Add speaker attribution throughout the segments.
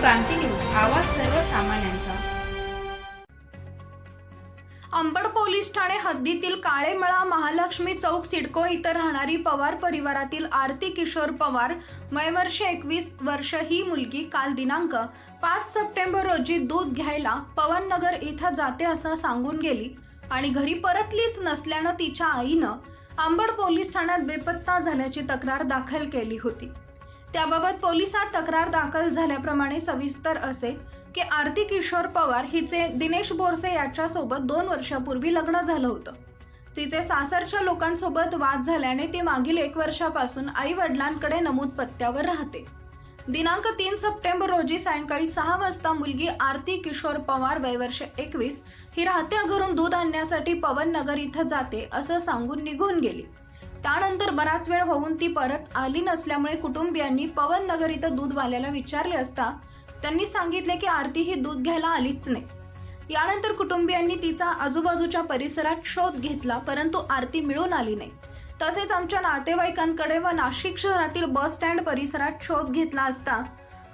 Speaker 1: क्रांती news आवाज सर्वसामान्यांचा.
Speaker 2: Ambad police Thane हद्दीतील काळेमळा महालक्ष्मी चौक सिडको इथं राहणारी पवार परिवारातील आरती किशोर पवार वय वर्ष एकवीस वर्ष ही मुलगी काल दिनांक पाच सप्टेंबर रोजी दूध घ्यायला पवननगर इथं जाते असं सांगून गेली आणि घरी परतलीच नसल्यानं तिच्या आईनं अंबड पोलीस ठाण्यात बेपत्ता झाल्याची तक्रार दाखल केली होती. त्याबाबत पोलिसात तक्रार दाखल झाल्याप्रमाणे सविस्तर असे की आरती किशोर पवार हिचे दिनेश बोरसे याच्यासोबत दोन वर्षापूर्वी लग्न झालं होतं. तिचे सासरच्या लोकांसोबत वाद झाल्याने ती मागील एक वर्षापासून आई वडिलांकडे नमूद पत्त्यावर राहते. दिनांक तीन सप्टेंबर रोजी सायंकाळी सहा वाजता मुलगी आरती किशोर पवार वयवर्ष एकवीस ही राहत्या घरून दूध आणण्यासाठी पवन नगर इथं जाते असं सांगून निघून गेली. त्यानंतर बराच वेळ होऊन ती परत आली नसल्यामुळे कुटुंबियांनी पवन नगर इथं दूधवाल्याला विचारले असता त्यांनी सांगितले की आरती ही दूध घ्यायला आलीच नाही. यानंतर कुटुंबियांनी तिचा आजूबाजूच्या परिसरात शोध घेतला परंतु आरती मिळून आली नाही. तसेच आमच्या नातेवाईकांकडे व नाशिक शहरातील बस स्टँड परिसरात शोध घेतला असता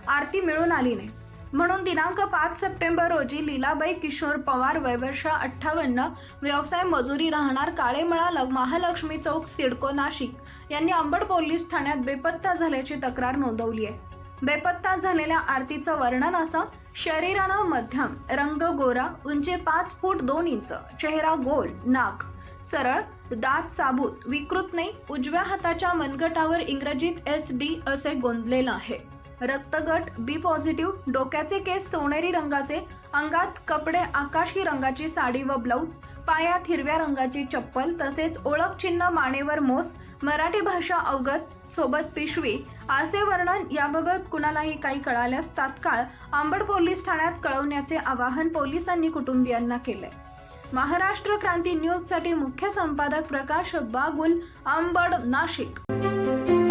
Speaker 2: आरती मिळून आली नाही. म्हणून दिनांक पाच सप्टेंबर रोजी लीलाबाई किशोर पवार वयवर्ष अठ्ठावन्न व्यवसाय मजुरी राहणार काळेमळा ल- महालक्ष्मी चौक सिडको नाशिक यांनी अंबड पोलीस ठाण्यात बेपत्ता झाल्याची तक्रार नोंदवली आहे. बेपत्ता झालेल्या आरतीचं वर्णन असं शरीरानं मध्यम रंग गोरा उंची पाच फूट दोन इंच चेहरा गोल नाक सरळ दात साबूत विकृत नाही उजव्या हाताच्या मनगटावर इंग्रजीत एस डी असे गोंदलेलं आहे. रक्तगट बी पॉझिटिव्ह डोक्याचे केस सोनेरी रंगाचे अंगात कपडे आकाशी रंगाची साडी व ब्लाऊज पायात हिरव्या रंगाची चप्पल तसेच ओळख चिन्ह मानेवर मोस मराठी भाषा अवगत सोबत पिशवी असे वर्णन याबाबत कुणालाही काही कळाल्यास तात्काळ आंबड पोलीस ठाण्यात कळवण्याचे आवाहन पोलिसांनी कुटुंबियांना केले. महाराष्ट्र क्रांती न्यूजसाठी मुख्य संपादक प्रकाश बागुल आंबड नाशिक.